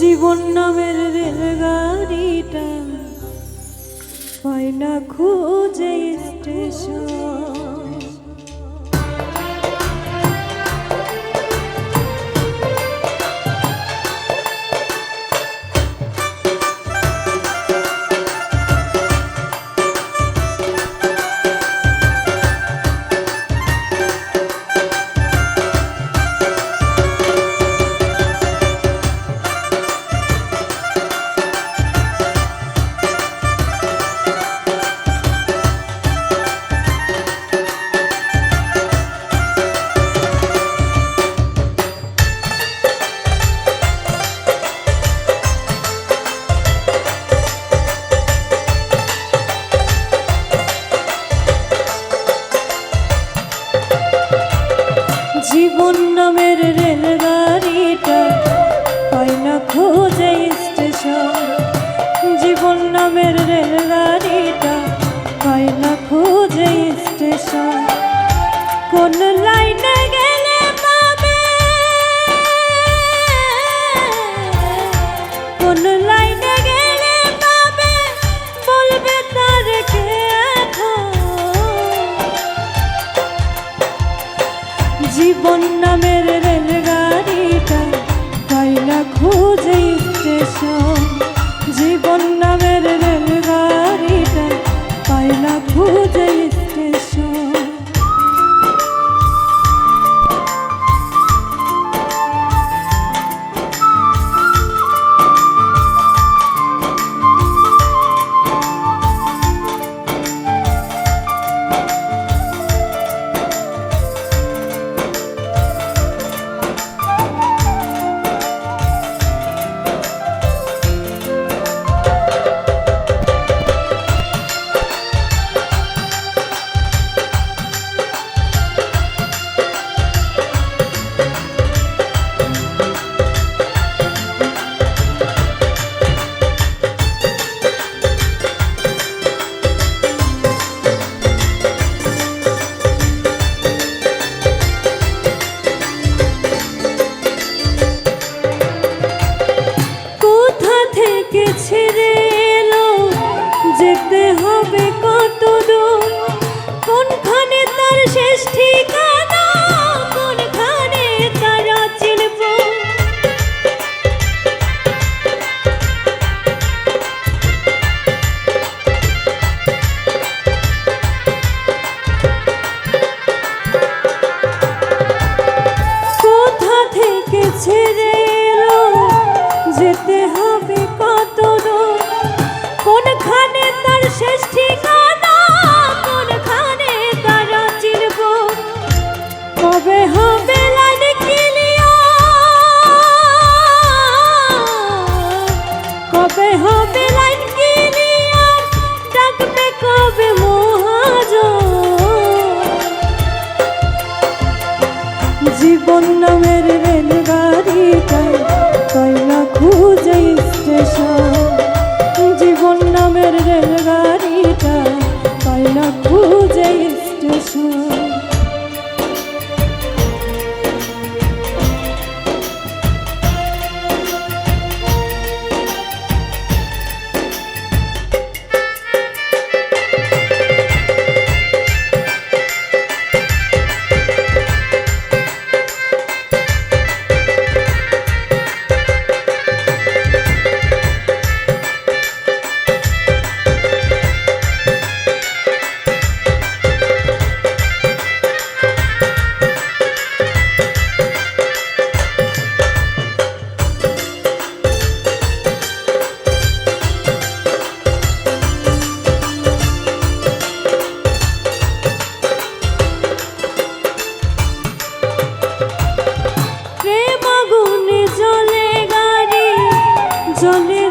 জীবন নামের রেলগাড়িটা পাইনা খুঁজে কোন লাইনে গেলে পাবে? কোন লাইনে গেলে পাবে? বলবে তার কে জীবন নামের রেলগাড়িটা কয়লা খুঁজে স্টেশন। জীবন নামের রেলগাড়িটা কয়লা খুঁজে लखू जय চলে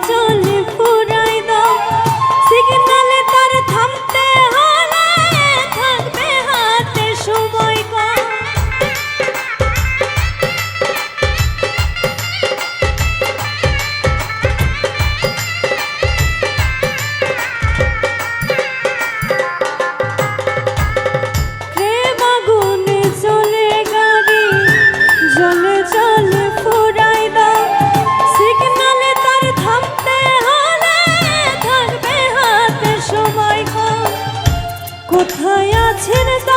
কোথায় আছেন তা